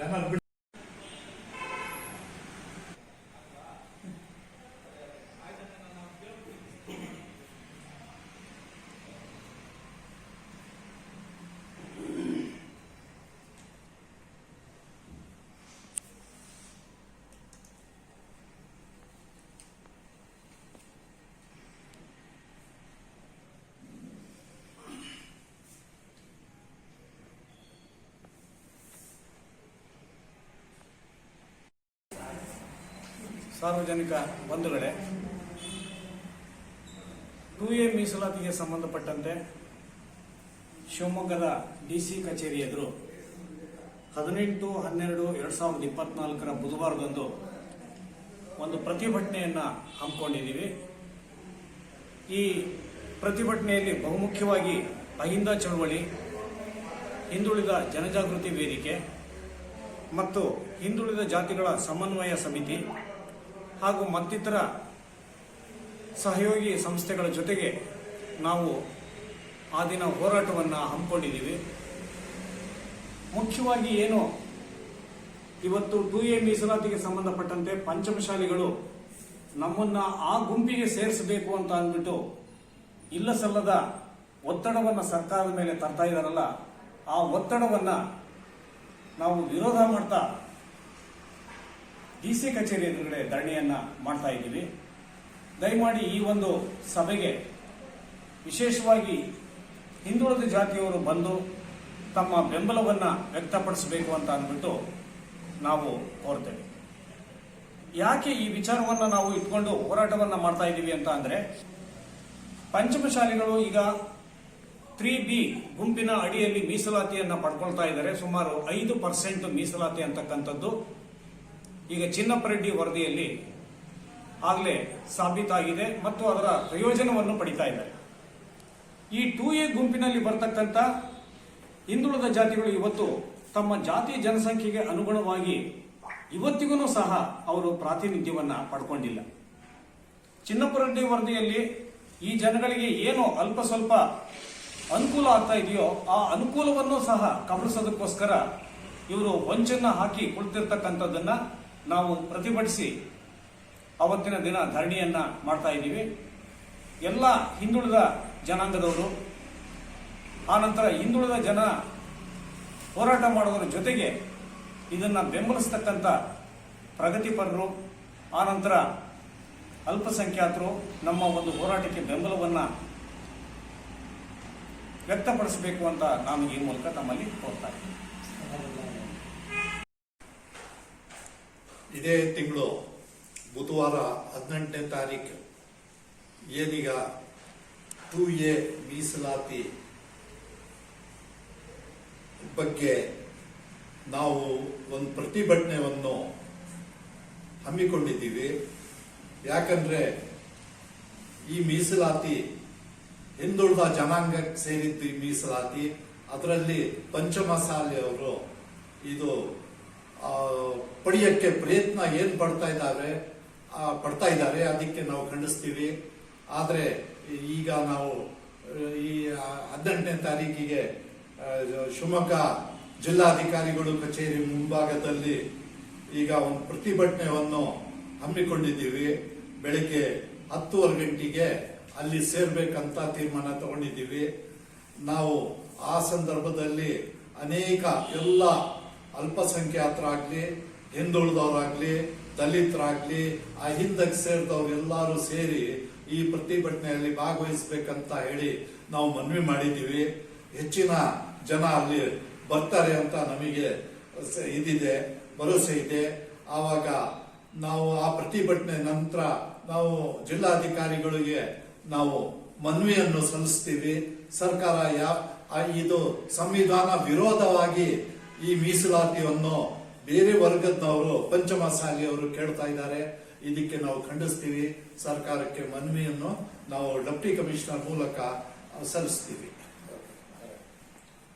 然后不。ಸಾರ್ವಜನಿಕ ಬಂಧುಗಳೇ to A ಮೀಸಲಾತಿಗೆ ಸಂಬಂಧಪಟ್ಟಂತೆ ಶಿವಮೊಗ್ಗದ ಡಿ ಸಿ ಕಚೇರಿ ಎದುರು ಹದಿನೆಂಟು, ಹನ್ನೆರಡು, ಎರಡು ಸಾವಿರದ ಇಪ್ಪತ್ನಾಲ್ಕರ ಬುಧವಾರದಂದು ಒಂದು ಪ್ರತಿಭಟನೆಯನ್ನು ಹಮ್ಮಿಕೊಂಡಿದ್ದೀವಿ. ಈ ಪ್ರತಿಭಟನೆಯಲ್ಲಿ ಬಹುಮುಖ್ಯವಾಗಿ ಅಹಿಂದ ಚಳವಳಿ, ಹಿಂದುಳಿದ ಜನಜಾಗೃತಿ ವೇದಿಕೆ ಮತ್ತು ಹಿಂದುಳಿದ ಜಾತಿಗಳ ಸಮನ್ವಯ ಸಮಿತಿ ಹಾಗೂ ಮತ್ತಿತರ ಸಹಯೋಗಿ ಸಂಸ್ಥೆಗಳ ಜೊತೆಗೆ ನಾವು ಆ ದಿನ ಹೋರಾಟವನ್ನು ಹಮ್ಮಿಕೊಂಡಿದ್ದೀವಿ. ಮುಖ್ಯವಾಗಿ ಏನು? ಇವತ್ತು ಟು ಎ ಮೀಸಲಾತಿಗೆ ಸಂಬಂಧಪಟ್ಟಂತೆ ಪಂಚಮಶಾಲಿಗಳು ನಮ್ಮನ್ನ ಆ ಗುಂಪಿಗೆ ಸೇರಿಸಬೇಕು ಅಂತ ಅಂದ್ಬಿಟ್ಟು ಇಲ್ಲ ಸಲ್ಲದ ಒತ್ತಡವನ್ನು ಸರ್ಕಾರದ ಮೇಲೆ ತರ್ತಾ ಇದ್ದಾರಲ್ಲ, ಆ ಒತ್ತಡವನ್ನು ನಾವು ವಿರೋಧ ಮಾಡ್ತಾ ಡಿ ಸಿ ಕಚೇರಿ ಎದುರುಗಡೆ ಧರಣಿಯನ್ನ ಮಾಡ್ತಾ ಇದ್ದೀವಿ. ದಯಮಾಡಿ ಈ ಒಂದು ಸಭೆಗೆ ವಿಶೇಷವಾಗಿ ಹಿಂದುಳಿದ ಜಾತಿಯವರು ಬಂದು ತಮ್ಮ ಬೆಂಬಲವನ್ನ ವ್ಯಕ್ತಪಡಿಸಬೇಕು ಅಂತ ಅಂದ್ಬಿಟ್ಟು ನಾವು ಕೋರ್ತೇವೆ. ಯಾಕೆ ಈ ವಿಚಾರವನ್ನ ನಾವು ಇಟ್ಕೊಂಡು ಹೋರಾಟವನ್ನ ಮಾಡ್ತಾ ಇದ್ದೀವಿ ಅಂತ ಅಂದ್ರೆ, ಪಂಚಮಶಾಲಿಗಳು ಈಗ ತ್ರೀ ಬಿ ಗುಂಪಿನ ಅಡಿಯಲ್ಲಿ ಮೀಸಲಾತಿಯನ್ನ ಪಡ್ಕೊಳ್ತಾ ಇದ್ದಾರೆ. ಸುಮಾರು ಐದು ಪರ್ಸೆಂಟ್ ಮೀಸಲಾತಿ ಅಂತಕ್ಕಂಥದ್ದು ಈಗ ಚಿನ್ನಪ್ಪರೆಡ್ಡಿ ವರದಿಯಲ್ಲಿ ಆಗಲೇ ಸಾಬೀತಾಗಿದೆ ಮತ್ತು ಅದರ ಪ್ರಯೋಜನವನ್ನು ಪಡಿತಾ ಇದ್ದಾರೆ ಈ ಟೂ ಎ ಗುಂಪಿನಲ್ಲಿ ಬರ್ತಕ್ಕಂಥ ಹಿಂದುಳಿದ ಜಾತಿಗಳು ಇವತ್ತು ತಮ್ಮ ಜಾತಿ ಜನಸಂಖ್ಯೆಗೆ ಅನುಗುಣವಾಗಿ ಇವತ್ತಿಗೂ ಸಹ ಅವರು ಪ್ರಾತಿನಿಧ್ಯವನ್ನು ಪಡ್ಕೊಂಡಿಲ್ಲ. ಚಿನ್ನಪ್ಪರೆಡ್ಡಿ ವರದಿಯಲ್ಲಿ ಈ ಜನಗಳಿಗೆ ಏನು ಅಲ್ಪ ಸ್ವಲ್ಪ ಅನುಕೂಲ ಆಗ್ತಾ ಇದೆಯೋ ಆ ಅನುಕೂಲವನ್ನು ಸಹ ಕಬಳಿಸೋದಕ್ಕೋಸ್ಕರ ಇವರು ವಂಚನ್ನ ಹಾಕಿ ಕುಳಿತಿರ್ತಕ್ಕಂಥದ್ದನ್ನ ನಾವು ಪ್ರತಿಭಟಿಸಿ ಅವತ್ತಿನ ದಿನ ಧರಣಿಯನ್ನ ಮಾಡ್ತಾ ಇದ್ದೀವಿ. ಎಲ್ಲ ಹಿಂದುಳಿದ ಜನಾಂಗದವರು ಆನಂತರ ಹಿಂದುಳಿದ ಜನ ಹೋರಾಟ ಮಾಡೋದ್ರ ಜೊತೆಗೆ ಇದನ್ನ ಬೆಂಬಲಿಸ್ತಕ್ಕಂಥ ಪ್ರಗತಿಪರರು ಆನಂತರ ಅಲ್ಪಸಂಖ್ಯಾತರು ನಮ್ಮ ಒಂದು ಹೋರಾಟಕ್ಕೆ ಬೆಂಬಲವನ್ನ ವ್ಯಕ್ತಪಡಿಸಬೇಕು ಅಂತ ನಾನು ಈ ಮೂಲಕ ತಮ್ಮಲ್ಲಿ ಕೋರ್ತಾ ಇದ್ದೀನಿ. ಇದೇ ತಿಂಗಳು ಬುಧವಾರ ಹದಿನೆಂಟನೇ ತಾರೀಕು. ಏನೀಗ ಟೂ ಎ ಮೀಸಲಾತಿ ಬಗ್ಗೆ ನಾವು ಒಂದು ಪ್ರತಿಭಟನೆಯನ್ನು ಹಮ್ಮಿಕೊಂಡಿದ್ದೀವಿ. ಯಾಕಂದರೆ ಈ ಮೀಸಲಾತಿ ಹಿಂದುಳಿದ ಜನಾಂಗಕ್ಕೆ ಸೇರಿದ್ದು ಈ ಮೀಸಲಾತಿ. ಅದರಲ್ಲಿ ಪಂಚಮಸಾಲೆಯವರು ಇದು ಪಡೆಯಕ್ಕೆ ಪ್ರಯತ್ನ ಏನು ಪಡ್ತಾ ಇದ್ದಾರೆ ಪಡ್ತಾ ಇದ್ದಾರೆ, ಅದಕ್ಕೆ ನಾವು ಖಂಡಿಸ್ತೀವಿ. ಆದರೆ, ಈಗ ನಾವು, ಈ ಹದಿನೆಂಟನೇ ತಾರೀಕಿಗೆ ಶಿವಮೊಗ್ಗ ಜಿಲ್ಲಾಧಿಕಾರಿಗಳು ಕಚೇರಿ ಮುಂಭಾಗದಲ್ಲಿ ಈಗ ಒಂದು ಪ್ರತಿಭಟನೆಯನ್ನು ಹಮ್ಮಿಕೊಂಡಿದ್ದೀವಿ. ಬೆಳಿಗ್ಗೆ ಹತ್ತುವರೆ ಗಂಟೆಗೆ ಅಲ್ಲಿ ಸೇರ್ಬೇಕಂತ ತೀರ್ಮಾನ ತಗೊಂಡಿದ್ದೀವಿ. ನಾವು ಆ ಸಂದರ್ಭದಲ್ಲಿ ಅನೇಕ ಎಲ್ಲ ಅಲ್ಪಸಂಖ್ಯಾತರಾಗ್ಲಿ, ಹಿಂದುಳಿದವರಾಗ್ಲಿ, ದಲಿತರಾಗ್ಲಿ, ಆ ಹಿಂದಕ್ಕೆ ಸೇರಿದವ್ರು ಎಲ್ಲರೂ ಸೇರಿ ಈ ಪ್ರತಿಭಟನೆಯಲ್ಲಿ ಭಾಗವಹಿಸಬೇಕಂತ ಹೇಳಿ ನಾವು ಮನವಿ ಮಾಡಿದ್ದೀವಿ. ಹೆಚ್ಚಿನ ಜನ ಅಲ್ಲಿ ಬರ್ತಾರೆ ಅಂತ ನಮಗೆ ಇದಿದೆ, ಭರವಸೆ ಇದೆ. ಆವಾಗ ನಾವು ಆ ಪ್ರತಿಭಟನೆ ನಂತರ ನಾವು ಜಿಲ್ಲಾಧಿಕಾರಿಗಳಿಗೆ ನಾವು ಮನವಿಯನ್ನು ಸಲ್ಲಿಸ್ತೀವಿ. ಸರ್ಕಾರ ಯಾ ಇದು ಸಂವಿಧಾನ ವಿರೋಧವಾಗಿ ಈ ಮೀಸಲಾತಿಯನ್ನು ಬೇರೆ ವರ್ಗದವರು ಪಂಚಮಸಾಲಿಯವರು ಕೇಳ್ತಾ ಇದ್ದಾರೆ. ಇದಕ್ಕೆ ನಾವು ಖಂಡಿಸ್ತೀವಿ. ಸರ್ಕಾರಕ್ಕೆ ಮನವಿಯನ್ನು ನಾವು ಡೆಪ್ಟಿ ಕಮಿಷನರ್ ಮೂಲಕ ಸಲ್ಲಿಸ್ತೀವಿ.